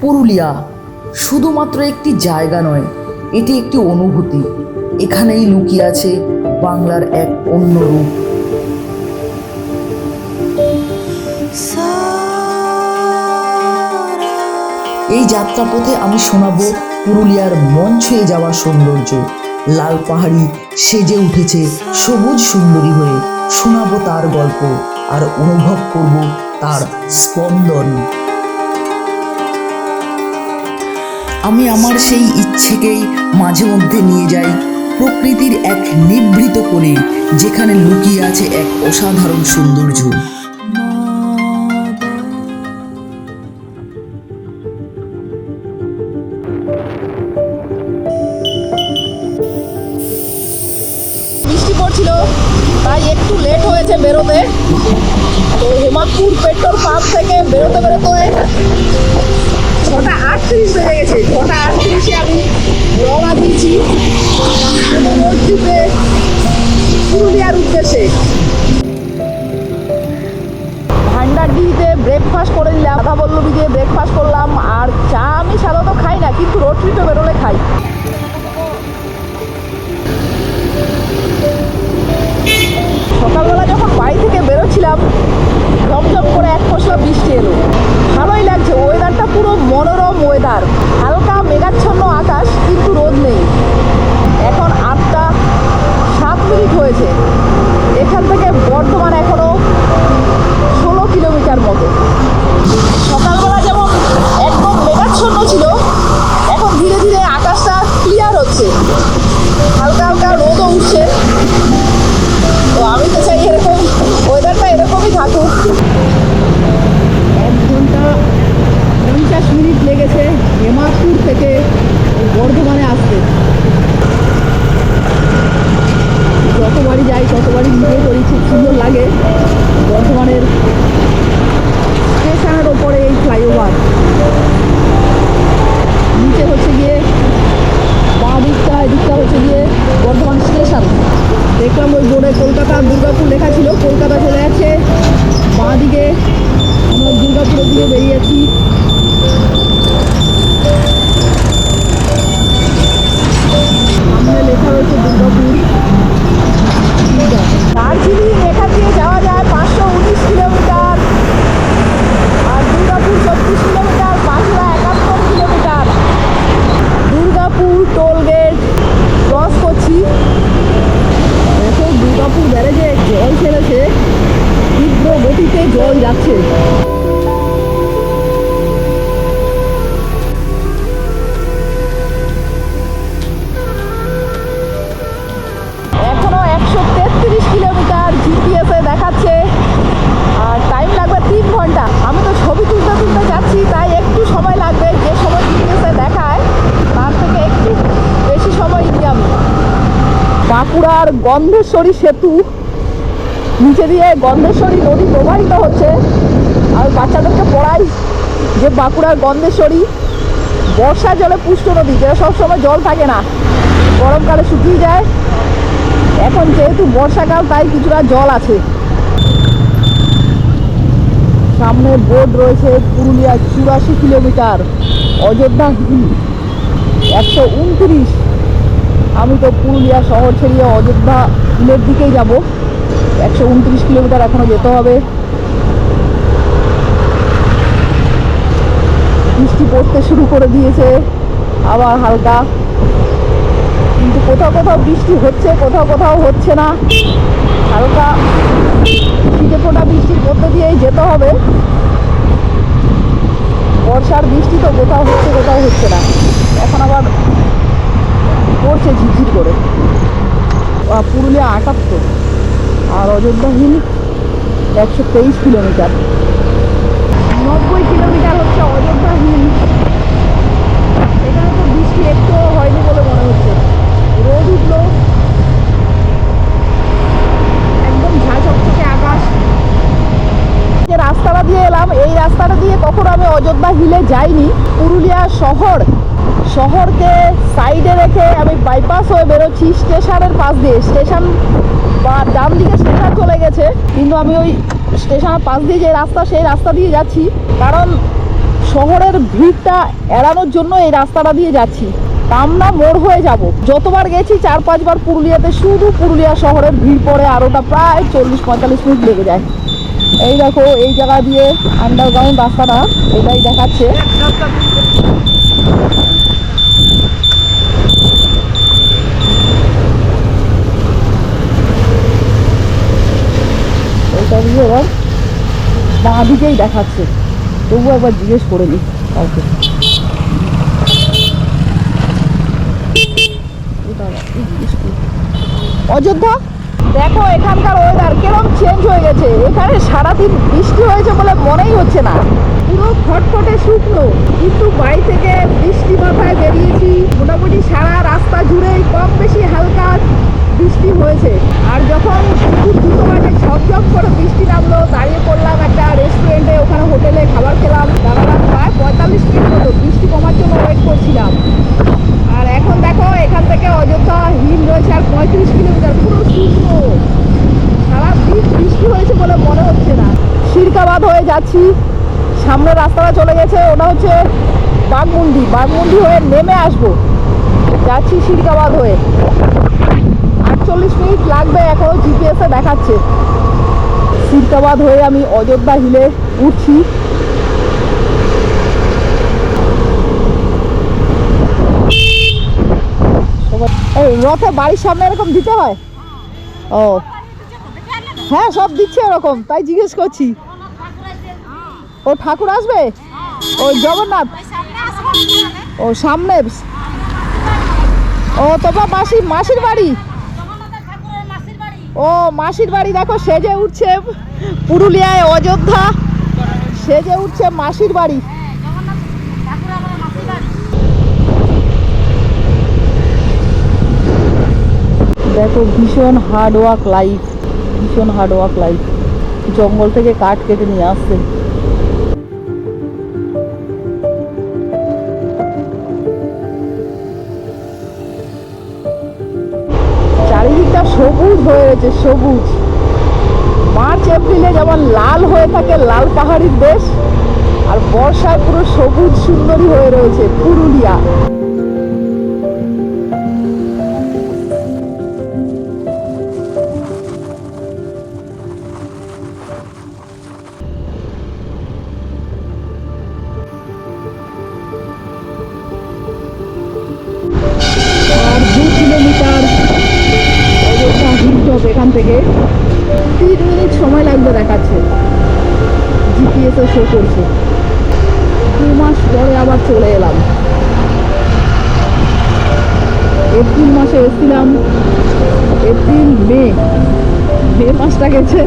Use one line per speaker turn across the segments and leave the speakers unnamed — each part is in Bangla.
পুরুলিয়া শুধুমাত্র একটি জায়গা নয়, এটি একটি অনুভূতি। এখানেই লুকিয়ে আছে বাংলার এক অন্য রূপ। এই যাত্রাপথে আমি শোনাবো পুরুলিয়ার মন ছুঁয়ে যাওয়া সৌন্দর্য। লাল পাহাড়ি সেজে উঠেছে সবুজ সুন্দরী হয়ে। শোনাবো তার গল্প আর অনুভব করব তার স্পন্দন। আমি আমার সেই ইচ্ছেকেই মাঝে মধ্যে নিয়ে যাই। প্রকৃতির এক নিভৃত কোণে, যেখানে লুকিয়ে আছে এক অসাধারণ সৌন্দর্য।
তাই একটু লেট হয়েছে বেরোতে। তো হেমাদপুর পেট্রোল পাম্প থেকে বেরোতে বেরোতে ছটা আটত্রিশ বেজে গেছে। ছটা আটত্রিশে আমি রওনা দিয়েছি মসজিদে পুরুলিয়ার উদ্দেশ্যে। ভান্ডারডিতে ব্রেকফাস্ট করে নিলাম কথা দিয়ে ব্রেকফাস্ট করলাম, আর চা গন্ধেশ্বরী সেতু। নিচে দিয়ে গন্ধেশ্বরী নদী প্রবাহিত হচ্ছে। আর বাচ্চাদেরকে পড়াই যে বাঁকুড়ার গন্ধেশ্বরী। বর্ষা জলে পুষ্ট নদী, যেটা সবসময় জল থাকে না। গরমকালে শুকিয়ে যায়। এখন যেহেতু বর্ষাকাল, তাই কিছুটা জল আছে। সামনে বোর্ড রয়েছে পুরুলিয়া চুরাশি কিলোমিটার, অযোধ্যা হিল, একশো উনত্রিশ। আমি তো পুরুলিয়া শহর ছেড়িয়ে অযোধ্যা হিলের দিকেই যাব। একশো উনত্রিশ কিলোমিটার এখনও যেতে হবে। বৃষ্টি পড়তে শুরু করে দিয়েছে, আবার হালকা। কিন্তু কোথাও কোথাও বৃষ্টি হচ্ছে, কোথাও কোথাও হচ্ছে না। হালকা শীতে ফোটা বৃষ্টির মধ্যে দিয়েই যেতে হবে। বর্ষার বৃষ্টি তো কোথাও হচ্ছে কোথাও হচ্ছে না। এখন আবার পড়ছে ঝিরঝির করে। পুরুলিয়া আটাত্তর আর অযোধ্যা হিল একশো তেইশ কিলোমিটার। নব্বই কিলোমিটার হচ্ছে অযোধ্যা হিল। এখানে তো বৃষ্টি একটুও হয়নি বলে মনে হচ্ছে। রোদ উঠল। একদম ঝাঁচকচকে আকাশ। যে রাস্তাটা দিয়ে এলাম, এই রাস্তাটা দিয়ে কখনো আমি অযোধ্যা হিলে যাইনি। পুরুলিয়া শহর শহরকে সাইডে রেখে আমি বাইপাস হয়ে বেরোচ্ছি স্টেশনের পাশ দিয়ে। স্টেশন বা ডান দিকে স্টেশন চলে গেছে, কিন্তু আমি ওই স্টেশনের পাশ দিয়ে যে রাস্তা, সেই রাস্তা দিয়ে যাচ্ছি। কারণ শহরের ভিড়টা এড়ানোর জন্য এই রাস্তাটা দিয়ে যাচ্ছি। কামনা মোড় হয়ে যাব। যতবার গেছি চার, পাঁচবার পুরুলিয়াতে, শুধু পুরুলিয়া শহরের ভিড় পড়ে আর ওটা প্রায় চল্লিশ, পঁয়তাল্লিশ মিনিট লেগে যায়। এই দেখো, এই জায়গা দিয়ে আন্ডারগ্রাউন্ড রাস্তাটা, এটাই দেখাচ্ছে। দিয়ে এবার বাঁ দিকেই দেখাচ্ছে। তবুও একবার জিজ্ঞেস করে নি কাউকে। অযোধ্যা, দেখো এখানকার ওয়েদার কিরম চেঞ্জ হয়ে গেছে। এখানে সারাদিন বৃষ্টি হয়েছে বলে মনেই হচ্ছে না। পুরো খটখটে শুকনো। কিন্তু বাড়ি থেকে বৃষ্টি মাথায় বেরিয়েছি। মোটামুটি সারা রাস্তা জুড়েই কম বেশি হালকা বৃষ্টি হয়েছে। আর যখন দুপুর দুটো বাজে ঝপঝপ করে বৃষ্টি নামলো, দাঁড়িয়ে পড়লাম একটা রেস্টুরেন্টে ওখানে হোটেলে খাবার খেলাম, দাঁড়ালাম প্রায় পঁয়তাল্লিশ মিনিট মতো। বৃষ্টি কমার জন্য ওয়েট করছিলাম। আর এখন দেখো, এখান থেকে অযোধ্যা হিল রয়েছে আর পঁয়ত্রিশ কিলোমিটার, পুরো শুকনো সারা দিন বৃষ্টি হয়েছে বলে মনে হচ্ছে না। শিরকাবাদ হয়ে যাচ্ছি। সামনে রাস্তাটা চলে গেছে, ওটা হচ্ছে বাগমুন্ডি বাগমুন্ডি হয়ে নেমে আসব। যাচ্ছি শিরকাবাদ হয়ে। আটচল্লিশ মিনিট লাগবে এখনও জিপিএসে দেখাচ্ছে। শিরকাবাদ হয়ে আমি অযোধ্যা হিলে উঠছি। রথে বাড়ির সামনে এরকম দিতে হয়? ও। হ্যাঁ সব দিচ্ছে এরকম, তাই জিজ্ঞেস করছি। ও ঠাকুর আসবে? ও জগন্নাথ? ও সামনে। ও তোমার মাসি, মাসির বাড়ি? ও মাসির বাড়ি দেখো, সেজে উঠছে পুরুলিয়ায় অযোধ্যা। সেজে উঠছে মাসির বাড়ি। দেখো ভীষণ হার্ড ওয়ার্ক লাইফ ভীষণ হার্ড ওয়ার্ক লাইফ জঙ্গল থেকে কাঠ কেটে নিয়ে আসছে। সবুজ হয়ে রয়েছে সবুজ। মার্চ এপ্রিলে যেমন লাল হয়ে থাকে, লাল পাহাড়ির দেশ, আর বর্ষায় পুরো সবুজ সুন্দরী হয়ে রয়েছে পুরুলিয়া। মে মে মাসটা গেছে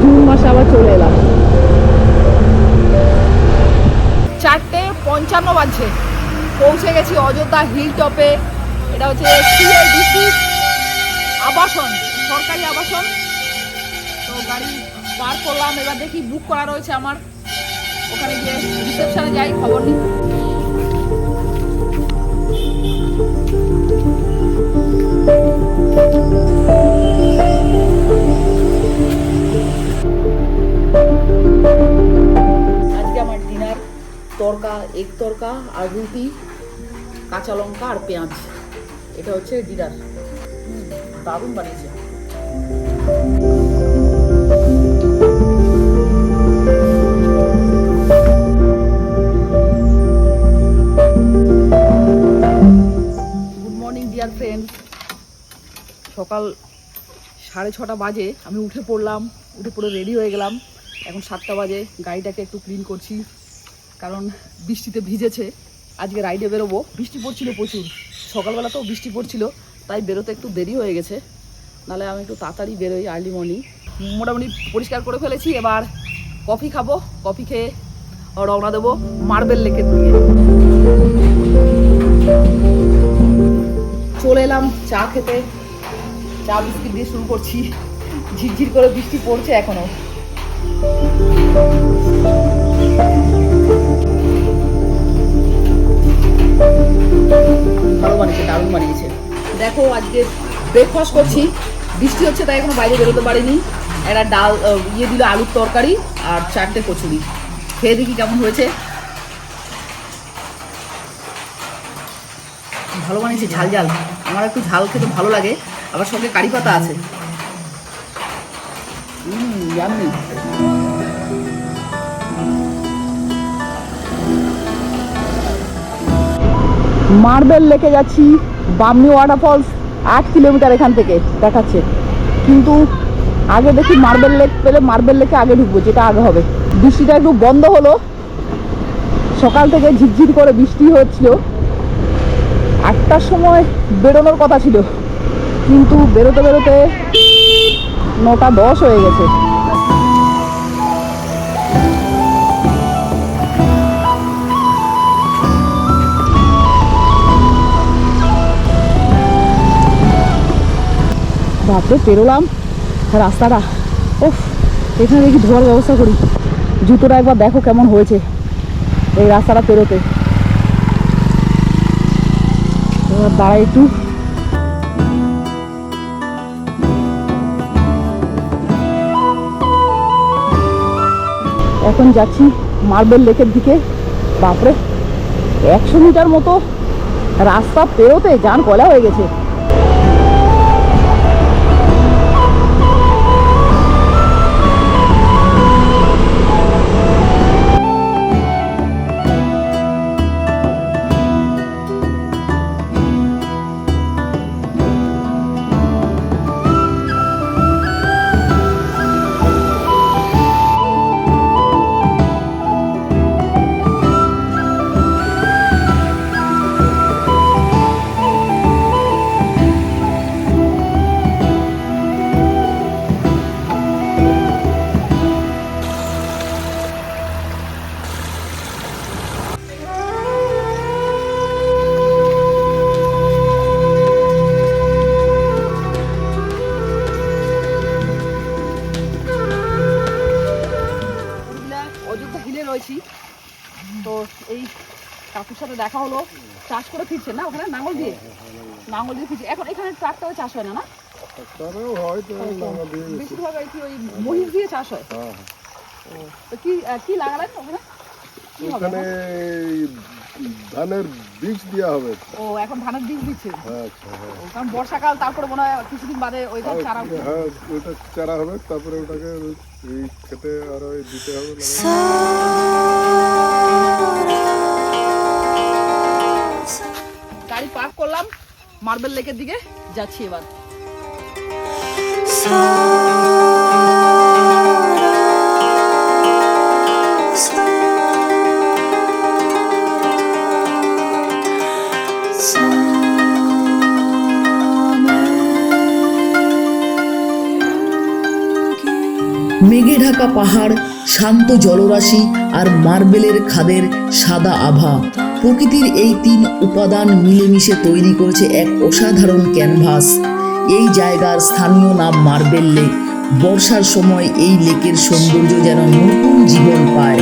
জুন মাসে আবার চলে এলাম। চারটে পঞ্চান্ন বাজছে। পৌঁছে গেছি অযোধ্যা হিল টপে এটা হচ্ছে সিআইডিসি আবাসন, সরকারি আবাসন। তো গাড়ি পার করলাম, এবার দেখি বুক করা রয়েছে আমার। ওখানে গিয়ে রিসেপশনে যাই, খবর নিই। আর রুটি, কাঁচা লঙ্কা আর পেঁয়াজ। এটা হচ্ছে ডিনার দারুণ বানিয়েছে। সকাল সাড়ে ছটা বাজে, আমি উঠে পড়লাম, উঠে পড়ে রেডি হয়ে গেলাম। এখন সাতটা বাজে, গাড়িটাকে একটু ক্লিন করছি। কারণ বৃষ্টিতে ভিজেছে। আজকে রাইডে বেরোবো। বৃষ্টি পড়ছিল প্রচুর। সকালবেলা তো বৃষ্টি পড়ছিল, তাই বেরোতে একটু দেরি হয়ে গেছে। নাহলে আমি একটু তাড়াতাড়ি বেরোই আর্লি মর্নিং মোটামুটি পরিষ্কার করে ফেলেছি, এবার কফি খাব। কফি খেয়ে রওনা দেবো মার্বেল লেকের দিকে। চলে এলাম চা খেতে। চা বিস্কিট দিয়ে শুরু করছি। ঝিরঝির করে বৃষ্টি পড়ছে এখনও। ভালো বানিয়েছে, দারুণ বানিয়েছে। দেখো, আজকে ব্রেকফাস্ট করছি। বৃষ্টি হচ্ছে, তাই এখন বাইরে বেরোতে পারিনি। একটা ডাল ইয়ে দিল আলুর তরকারি আর চারটে কচুরি। খেয়ে দেখি কেমন হয়েছে। ভালো বানিয়েছে, ঝাল ঝাল। আমার একটু ঝাল খেতে ভালো লাগে। আবার সঙ্গে কারি পাতা আছে। হুম জানি মার্বেল লেকে যাচ্ছি, বামনি ওয়াটারফলস আট কিলোমিটার এখান থেকে দেখাচ্ছে। কিন্তু আগে দেখি মার্বেল লেক পেলে মার্বেল লেকে আগে ঢুকবো, যেটা আগে হবে। বৃষ্টিটা একটু বন্ধ হলো। সকাল থেকে ঝিরঝির করে বৃষ্টি হচ্ছিল। আটটার সময় বেরোনোর কথা ছিল। কিন্তু বেরোতে বেরোতে নটা দশ হয়ে গেছে। বাপরে পেরোলাম রাস্তাটা। ওফ এখানে দেখি ধোয়ার ব্যবস্থা করি। জুতোটা একবার দেখো কেমন হয়েছে এই রাস্তাটা পেরোতে। এবার দাঁড়াই একটু। এখন যাচ্ছি মার্বেল লেকের দিকে। বাপরে, একশো মিটার মতো রাস্তা পেরোতে যান কলা হয়ে গেছে। ফিরছে না? ওখানে নাঙল দিয়ে? নাঙল দিয়ে। ফিরছে এখন এখানে ট্রাক্টরে চাষ হয় না না?
গেছে।
বেশিরভাগ আর কি ওই মহিষ দিয়ে চাষ হয়?
হ্যাঁ, হ্যাঁ।
তো কি কি লাগালেন ওখানে?
ওখানে? ধানের বীজ দেওয়া হবে।
ও এখন ধানের বীজ দিচ্ছে?
আচ্ছা হ্যাঁ
কারণ বর্ষাকাল তারপরে মনে হয় কিছুদিন বাদে ওই ধান চারা উঠবে।
হ্যাঁ ওটা চারা হবে তারপরে ওটাকে এই খেতে আরও দিতে হবে।
গাড়ি পার্ক করলাম, মার্বেল লেকের দিকে যাচ্ছি এবার।
মেঘে ঢাকা পাহাড়, শান্ত জলরাশি আর মার্বেলের খাদের সাদা আভা। প্রকৃতির এই তিন উপাদান মিলেমিশে তৈরি করেছে এক অসাধারণ ক্যানভাস। এই জায়গার স্থানীয় নাম মার্বেল লেক। বর্ষার সময় এই লেকের সৌন্দর্য যেন নতুন জীবন পায়।